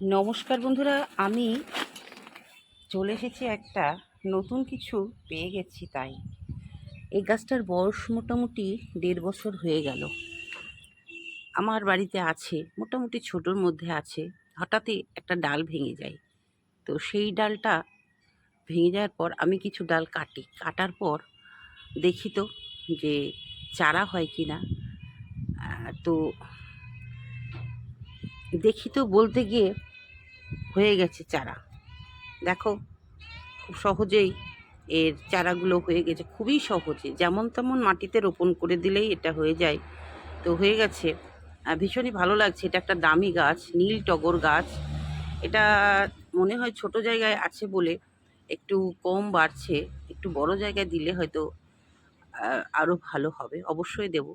নমস্কার বন্ধুরা, আমি চলে এসেছি একটা নতুন কিছু পেয়ে গেছি তাই। এই গাছটার বয়স মোটামুটি দেড় বছর হয়ে গেল। আমার বাড়িতে আছে, মোটামুটি ছোটোর মধ্যে আছে, হঠাৎই একটা ডাল ভেঙে যায়। তো সেই ডালটা ভেঙে যাওয়ার পর আমি কিছু ডাল কাটি। কাটার পর দেখি তো যে চারা হয় কি না। তো দেখি তো বলতে গিয়ে হয়ে গেছে চারা। দেখো, খুব সহজেই এর চারাগুলো হয়ে গেছে, খুবই সহজে। যেমন তেমন মাটিতে রোপণ করে দিলেই এটা হয়ে যায়। তো হয়ে গেছে। ভীষণই ভালো লাগছে, এটা একটা দামি গাছ, নীল টগর গাছ। এটা মনে হয় ছোট জায়গায় আছে বলে একটু কম বাড়ছে, একটু বড় জায়গায় দিলে হয়তো আরও ভালো হবে। অবশ্যই দেব।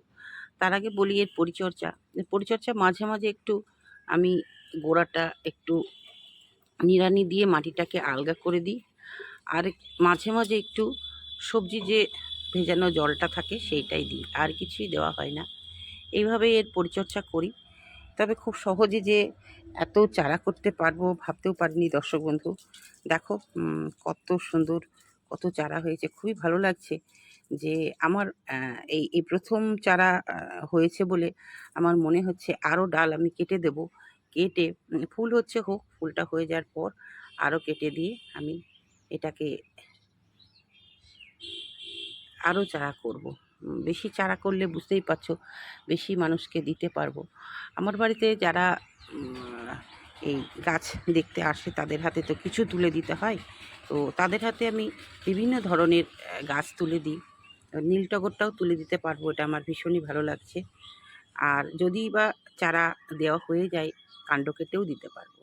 তার আগে বলি এর পরিচর্যা। পরিচর্যা মাঝে মাঝে একটু আমি গোড়াটা একটু নিড়ানি দিয়ে মাটিটাকে আলগা করে দিই। আর মাঝে মাঝে একটু সবজি যে ভেজানো জলটা থাকে সেইটাই দিই, আর কিছুই দেওয়া হয় না। এইভাবে এর পরিচর্যা করি। তবে খুব সহজে যে এত চারা করতে পারব ভাবতেও পারিনি দর্শক বন্ধু। দেখো কত সুন্দর, কত চারা হয়েছে। খুবই ভালো লাগছে যে আমার এই এই প্রথম চারা হয়েছে বলে আমার মনে হচ্ছে আরও ডাল আমি কেটে দেব। কেটে ফুল হচ্ছে হোক, ফুলটা হয়ে যাওয়ার পর আরও কেটে দিয়ে আমি এটাকে আরও চারা করব। বেশি চারা করলে বুঝতেই পারছ, বেশি মানুষকে দিতে পারব। আমার বাড়িতে যারা এই গাছ দেখতে আসে, তাদের হাতে তো কিছু তুলে দিতে হয়। তো তাদের হাতে আমি বিভিন্ন ধরনের গাছ তুলে দিই। নীল টগরটাও তুলে দিতে পারব, এটা আমার ভীষণই ভালো লাগছে। আর যদি বা চারা দেওয়া হয়ে যায়, কাণ্ড কেটেও দিতে পারব।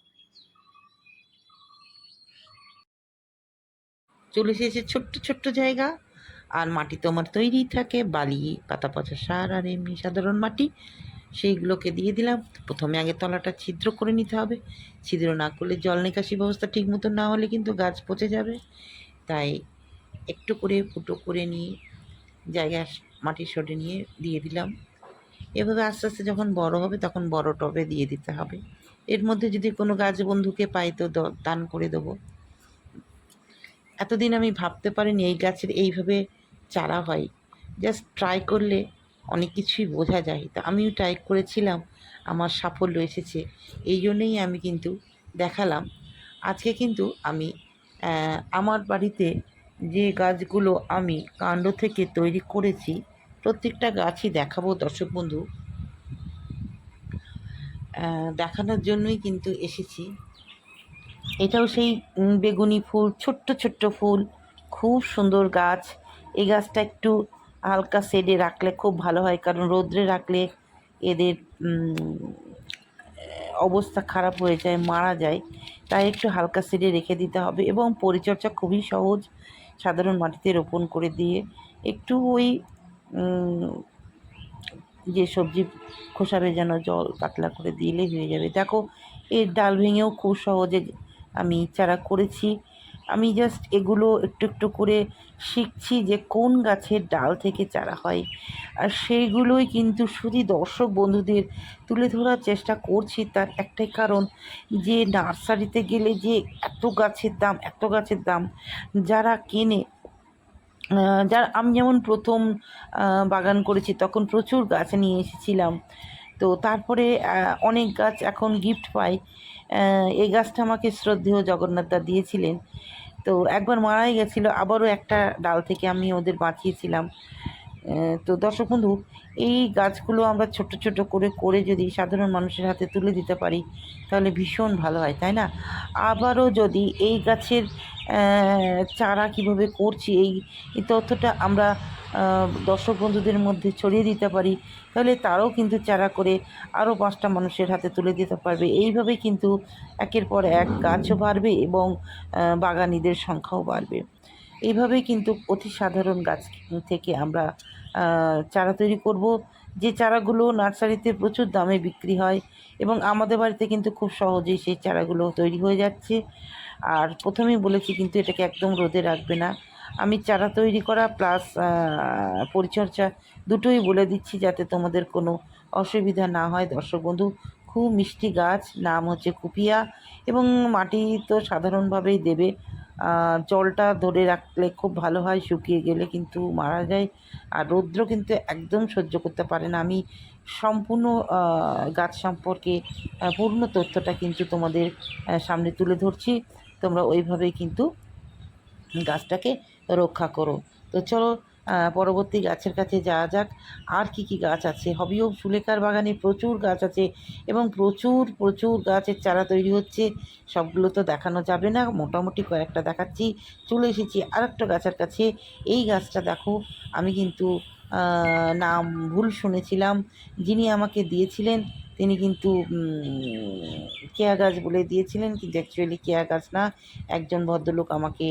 চলে এসেছে ছোট্ট ছোট্ট জায়গা। আর মাটি তো আমার তৈরিই থাকে। বালি, পাতা পচা সার আর এমনি সাধারণ মাটি। সেইগুলোকে দিয়ে দিলাম। প্রথমে আগে তলাটা ছিদ্র করে নিতে হবে। ছিদ্র না করলে জল নিকাশি ব্যবস্থা ঠিক মতো না হলে কিন্তু গাছ পচে যাবে। তাই একটু করে ফুটো করে নিয়ে জায়গা মাটি সরে নিয়ে দিয়ে দিলাম। এভাবে আস্তে আস্তে যখন বড় হবে তখন বড় টবে দিয়ে দিতে হবে। এর মধ্যে যদি কোনো গাছ বন্ধুকে পাই তো দান করে দেবো। এতদিন আমি ভাবতে পারিনি এই গাছের এইভাবে চারা হয়। জাস্ট ট্রাই করলে অনেক কিছুই বোঝা যায়। তা আমিও ট্রাই করেছিলাম, আমার সাফল্য এসেছে। এই জন্যেই আমি কিন্তু দেখালাম। আজকে কিন্তু আমি আমার বাড়িতে যে গাছগুলো আমি কাণ্ড থেকে তৈরি করেছি প্রত্যেকটা গাছই দেখাবো, দর্শক বন্ধু। দেখানোর জন্যই কিন্তু এসেছি। এটাও সেই বেগুনি ফুল, ছোট্ট ছোট্ট ফুল, খুব সুন্দর গাছ। এই গাছটা একটু হালকা শেডে রাখলে খুব ভালো হয়, কারণ রোদ্রে রাখলে এদের অবস্থা খারাপ হয়ে যায়, মারা যায়। তাই একটু হালকা শেডে রেখে দিতে হবে এবং পরিচর্যা খুবই সহজ। সাধারণ মাটিতে রোপণ করে দিয়ে একটু ওই যে সবজি খোসা ভেজানো জল পাতলা করে দিলেই হয়ে যাবে। দেখো এর ডাল ভেঙেও খুব সহজে আমি চারা করেছি। আমি জাস্ট এগুলো একটু একটু করে শিখছি যে কোন গাছের ডাল থেকে চারা হয়। আর সেইগুলোই কিন্তু শুধু দর্শক বন্ধুদের তুলে ধরার চেষ্টা করছি। তার একটাই কারণ যে নার্সারিতে গেলে যে এত গাছের দাম, এত গাছের দাম যারা কেনে যার আমি যেমন প্রথম বাগান করেছি, তখন প্রচুর গাছ নিয়ে এসেছিলাম। তো তারপরে অনেক গাছ এখন গিফট পাই। এই গাছটা আমাকে শ্রদ্ধেয় জগন্নাথদা দিয়েছিলেন। তো একবার মারাই গেছিল, আবারও একটা ডাল থেকে আমি ওদের বাঁচিয়েছিলাম। তো দর্শক বন্ধু, এই গাছগুলো আমরা ছোট ছোট করে করে যদি সাধারণ মানুষের হাতে তুলে দিতে পারি, তাহলে ভীষণ ভালো হয়, তাই না? আবারও যদি এই গাছের চারা কীভাবে করছি, এই তথ্যটা আমরা দর্শক বন্ধুদের মধ্যে ছড়িয়ে দিতে পারি, তাহলে তারাও কিন্তু চারা করে আরও পাঁচটা মানুষের হাতে তুলে দিতে পারবে। এইভাবে কিন্তু একের পর এক গাছও বাড়বে এবং বাগানিদের সংখ্যাও বাড়বে। এইভাবেই কিন্তু অতি সাধারণ গাছ থেকে আমরা চারা তৈরি করব। যে চারাগুলো নার্সারিতে প্রচুর দামে বিক্রি হয় এবং আমাদের বাড়িতে কিন্তু খুব সহজেই সেই চারাগুলো তৈরি হয়ে যাচ্ছে। আর প্রথমেই বলেছি কিন্তু এটাকে একদম রোদে রাখবে না। আমি চারা তৈরি করা প্লাস পরিচর্যা দুটোই বলে দিচ্ছি যাতে তোমাদের কোনো অসুবিধা না হয়। দর্শক বন্ধু, খুব মিষ্টি গাছ, নাম হচ্ছে কুপিয়া এবং মাটি তো সাধারণভাবেই দেবে। জলটা ধরে রাখলে খুব ভালো হয়, শুকিয়ে গেলে কিন্তু মারা যায়। আর রৌদ্র কিন্তু একদম সহ্য করতে পারে না। আমি সম্পূর্ণ গাছ সম্পর্কে পূর্ণ তথ্যটা কিন্তু তোমাদের সামনে তুলে ধরছি। তোমরা ওইভাবেই কিন্তু গাছটাকে রক্ষা করো। তো চলো পরবর্তী গাছের কাছে যাওয়া যাক, আর কি কি গাছ আছে? হবিও সুলেখার বাগানে প্রচুর গাছ আছে এবং প্রচুর প্রচুর গাছের চারা তৈরি হচ্ছে। সবগুলো তো দেখানো যাবে না, মোটামুটি কয়েকটা দেখাচ্ছি। চলে এসেছি আর একটা গাছের কাছে। এই গাছটা দেখো, আমি কিন্তু নাম ভুল শুনেছিলাম। যিনি আমাকে দিয়েছিলেন, তিনি কিন্তু কেয়া গাছ বলে দিয়েছিলেন, কিন্তু অ্যাকচুয়ালি কেয়া গাছ না। একজন ভদ্রলোক আমাকে,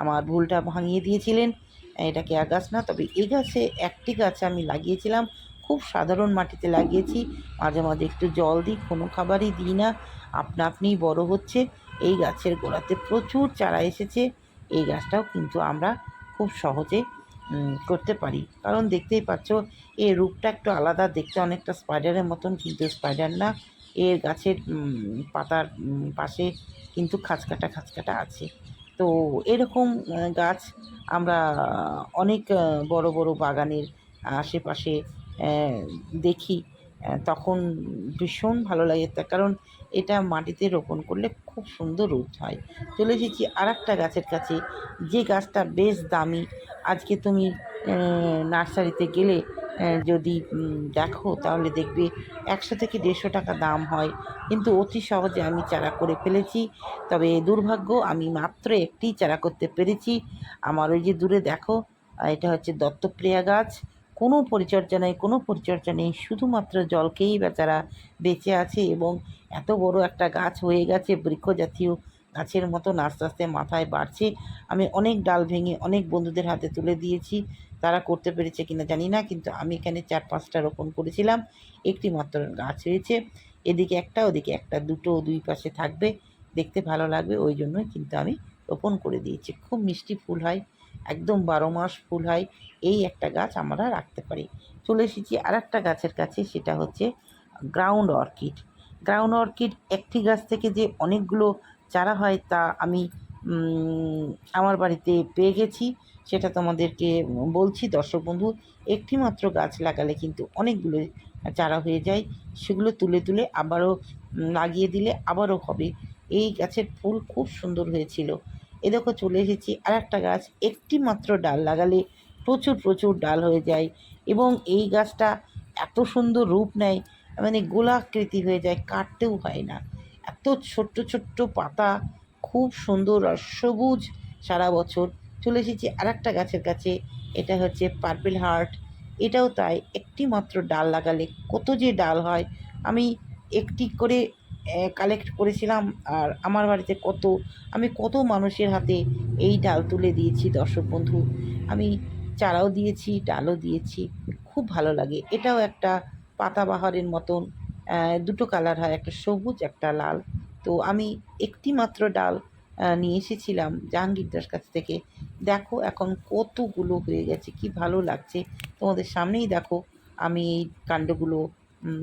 আমার ভুলটা ভাঙিয়ে দিয়েছিলেন। এটা কেয়া গাছ না, তবে এই গাছে একটি গাছ আমি লাগিয়েছিলাম। খুব সাধারণ মাটিতে লাগিয়েছি। মাঝে মাঝে একটু জল দিই, কোনো খাবারই দিই না। আপনা আপনিই বড় হচ্ছে, এই গাছের গোড়াতে প্রচুর চারা এসেছে। এই গাছটাও কিন্তু আমরা খুব সহজে করতে পারি। কারণ দেখতেই পাচ্ছ, এর রূপটা একটু আলাদা। দেখতে অনেকটা স্পাইডারের মতন, কিন্তু স্পাইডার না। এর গাছের পাতার পাশে কিন্তু খাঁচকাটা খাঁচকাটা আছে। তো এরকম গাছ আমরা অনেক বড় বড় বাগানের আশেপাশে দেখি। তখন ভীষণ ভালো লাগে। তার কারণ এটা মাটিতে রোপণ করলে খুব সুন্দর রূপ হয়। চলে এসেছি আর একটা গাছের কাছে। যে গাছটা বেশ দামি, আজকে তুমি নার্সারিতে গেলে যদি দেখো তাহলে দেখবে একশো থেকে দেড়শো টাকা দাম হয়। কিন্তু অতি সহজে আমি চারা করে ফেলেছি। তবে দুর্ভাগ্য, আমি মাত্র একটি চারা করতে পেরেছি। আমার ওই যে দূরে দেখো এটা হচ্ছে দত্তপ্রিয়া গাছ। কোনো পরিচর্যা নেই, কোনো পরিচর্যা নেই। শুধুমাত্র জলকেই বেচারা বেঁচে আছে এবং এত বড় একটা গাছ হয়ে গেছে বৃক্ষ জাতীয় গাছের মতন আস্তে আস্তে মাথায় বাড়ছে। আমি অনেক ডাল ভেঙে অনেক বন্ধুদের হাতে তুলে দিয়েছি। তারা করতে পেরেছে কিনা জানি না, কিন্তু আমি এখানে চার পাঁচটা রোপণ করেছিলাম, একটি মাত্র গাছ হয়েছে। এদিকে একটা, ওদিকে একটা, দুটো দুই পাশে থাকবে, দেখতে ভালো লাগবে, ওই জন্যই কিন্তু আমি রোপণ করে দিয়েছি। খুব মিষ্টি ফুল হয়, একদম বারো মাস ফুল হয়, এই একটা গাছ আমরা রাখতে পারি। চলে এসেছি আর একটা গাছের কাছে, সেটা হচ্ছে গ্রাউন্ড অর্কিড। গ্রাউন্ড অর্কিড একটি গাছ থেকে যে অনেকগুলো চারা হয় তা আমি আমার বাড়িতে পেয়ে গেছি। সেটা তোমাদেরকে বলছি, দর্শক বন্ধু একটি মাত্র গাছ লাগালে কিন্তু অনেকগুলো চারা হয়ে যায়। সেগুলো তুলে তুলে আবারও লাগিয়ে দিলে আবারও হবে। এই গাছের ফুল খুব সুন্দর হয়েছিল। এ দেখো চলে এসেছি আর একটা গাছ একটি মাত্র ডাল লাগালে প্রচুর প্রচুর ডাল হয়ে যায় এবং এই গাছটা এত সুন্দর রূপ নেয় মানে গোলাকৃতি হয়ে যায়, কাটতেও হয় না। এত ছোট্ট ছোট্ট পাতা, খুব সুন্দর আর সবুজ সারা বছর। চলে এসেছি আর একটা গাছের কাছে। এটা হচ্ছে পার্পেল হার্ট এটাও তাই, একটি মাত্র ডাল লাগালে কত যে ডাল হয়। আমি একটি করে কালেক্ট করেছিলাম আর আমার বাড়িতে কত, আমি কত মানুষের হাতে এই ডাল তুলে দিয়েছি দর্শক বন্ধু। আমি চারাও দিয়েছি, ডালও দিয়েছি, খুব ভালো লাগে। এটাও একটা পাতাবাহারের মতন দুটো কালার হয়, একটা সবুজ, একটা লাল। তো আমি একটি মাত্র ডাল নিয়ে এসেছিলাম জাহাঙ্গীর দাস কাছ থেকে। দেখো এখন কতগুলো হয়ে গেছে, কি ভালো লাগছে। তোমাদের সামনেই দেখো আমি এই কাণ্ডগুলো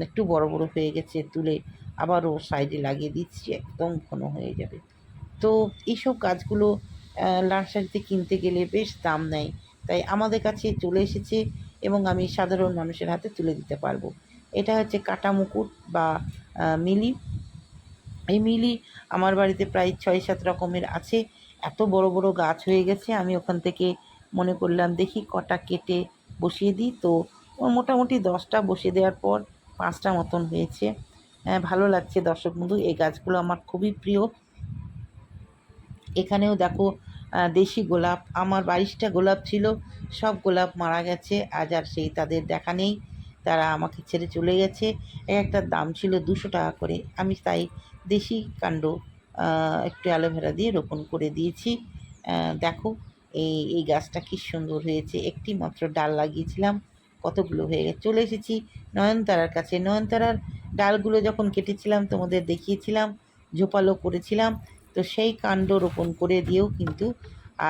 একটু বড় বড় হয়ে গেছে, তুলে আবারও সাইডে লাগিয়ে দিচ্ছি, একদম ঘন হয়ে যাবে। তো এইসব গাছগুলো নার্সারিতে কিনতে গেলে বেশ দাম নেয়। তাই আমাদের কাছে চলে এসেছে এবং আমি সাধারণ মানুষের হাতে তুলে দিতে পারব। এটা হচ্ছে কাটা মুকুট বা মিলি। এই মিলি আমার বাড়িতে প্রায় ছয় সাত রকমের আছে। এত বড় বড় গাছ হয়ে গেছে আমি ওখান থেকে মনে করলাম দেখি কটা কেটে বসিয়ে দিই। তো মোটামুটি দশটা বসিয়ে দেওয়ার পর পাঁচটা মতন হয়েছে। আহ, ভালো লাগছে দর্শক বন্ধু এই গাছগুলো আমার খুবই প্রিয়। এখানেও দেখো দেশি গোলাপ আমার বাইশটা গোলাপ ছিল সব গোলাপ মারা গেছে আজ আর সেই তাদের দেখা নেই তারা আমাকে ছেড়ে চলে গেছে। এক একটার দাম ছিল দুশো টাকা করে আমি তাই দেশি কাণ্ড একটু অ্যালোভেরা দিয়ে রোপণ করে দিয়েছি। দেখো, এই এই গাছটা কি সুন্দর হয়েছে। একটি মাত্র ডাল লাগিয়েছিলাম, কতগুলো হয়ে গেছে। চলে এসেছি নয়নতারার কাছে। নয়নতারার ডালগুলো যখন কেটেছিলাম, তোমাদের দেখিয়েছিলাম, ঝোপালো করেছিলাম, তো সেই কাণ্ড রোপণ করে দিয়েও কিন্তু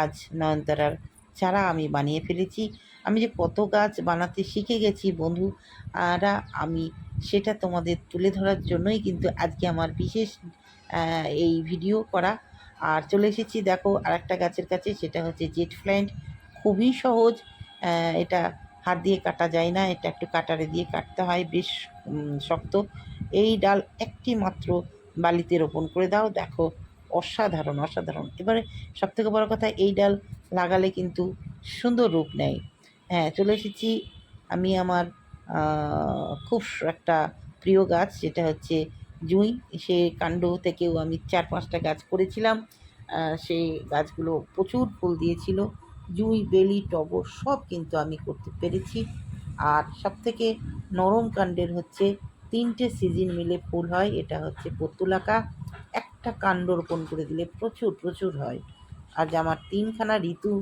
আজ নয়নতারার চারা আমি বানিয়ে ফেলেছি। আমি যে কত গাছ বানাতে শিখে গেছি বন্ধু, আর আমি সেটা তোমাদের তুলে ধরার জন্যই কিন্তু আজকে আমার বিশেষ এই ভিডিও করা। আর চলে এসেছি দেখো আরেকটা গাছের কাছে, সেটা হচ্ছে জেট প্ল্যান্ট খুবই সহজ এটা হাত দিয়ে কাটা যায় না, এটা একটু কাটারে দিয়ে কাটতে হয়, বেশ শক্ত। এই ডাল একটি মাত্র বালিতে রোপণ করে দাও, দেখো অসাধারণ অসাধারণ। এবারে সবথেকে বড় কথা, এই ডাল লাগালে কিন্তু সুন্দর রূপ নেয়। হ্যাঁ চলে এসেছি আমি আমার খুব একটা প্রিয় গাছ যেটা হচ্ছে জুঁই, সে কাণ্ড থেকেও আমি চার পাঁচটা গাছ করেছিলাম। সেই গাছগুলো প্রচুর ফুল দিয়েছিল। জুঁই, বেলি, টগর সব কিন্তু আমি করতে পেরেছি। আর সবথেকে নরম কাণ্ডের হচ্ছে তিনটে সিজন মিলে ফুল হয়, এটা হচ্ছে পত্তুলাকা। একটা কাণ্ড রোপণ করে দিলে প্রচুর প্রচুর হয়। আজ আমার তিনখানা ঋতু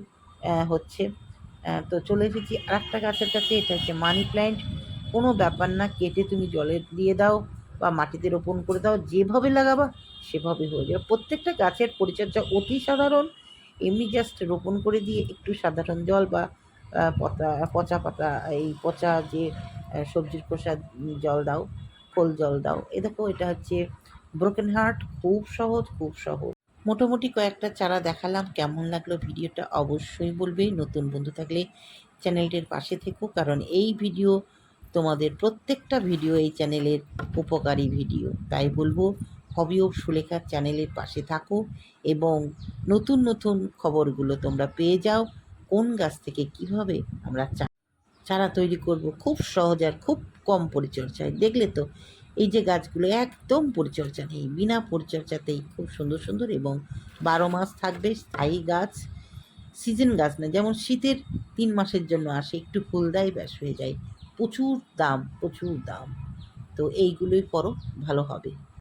হচ্ছে। তো চলে এসেছি আর একটা গাছের কাছে, এটা হচ্ছে মানি প্ল্যান্ট কোনো ব্যাপার না, কেটে তুমি জলে দিয়ে দাও। বা মাটিতে রোপণ করে দাও, যেভাবে লাগাবা সেভাবে হয়ে যাবে। প্রত্যেকটা গাছের পরিচর্যা অতি সাধারণ। এমনি জাস্ট রোপণ করে দিয়ে একটু সাধারণ জল বা পচা পচা পাতা, এই পচা যে সবজির খোসা জল দাও, খোল জল দাও। এ দেখো, এটা হচ্ছে ব্রোকেন হার্ট খুব সহজ খুব সহজ। মোটামুটি কয়েকটা চারা দেখালাম, কেমন লাগল ভিডিওটা অবশ্যই বলবে। নতুন বন্ধু থাকলে চ্যানেলটির পাশে থেকো, কারণ এই ভিডিও তোমাদের প্রত্যেকটা ভিডিও এই চ্যানেলের উপকারী ভিডিও। তাই বলব, হবি অফ সুলেখার চ্যানেলের পাশে থাকো এবং নতুন নতুন খবরগুলো তোমরা পেয়ে যাও। কোন গাছ থেকে কীভাবে আমরা চারা তৈরি করব, খুব সহজ আর খুব কম পরিচর্যায়। দেখলে তো, এই যে গাছগুলো একদম পরিচর্যা নেই, বিনা পরিচর্যাতেই খুব সুন্দর সুন্দর এবং বারো মাস থাকবে স্থায়ী গাছ সিজন গাছ না, যেমন শীতের তিন মাসের জন্য আসে, একটু ফুল দেয় ব্যাস হয়ে যায়। প্রচুর দাম প্রচুর দাম। তো এইগুলোই করো ভালো হবে।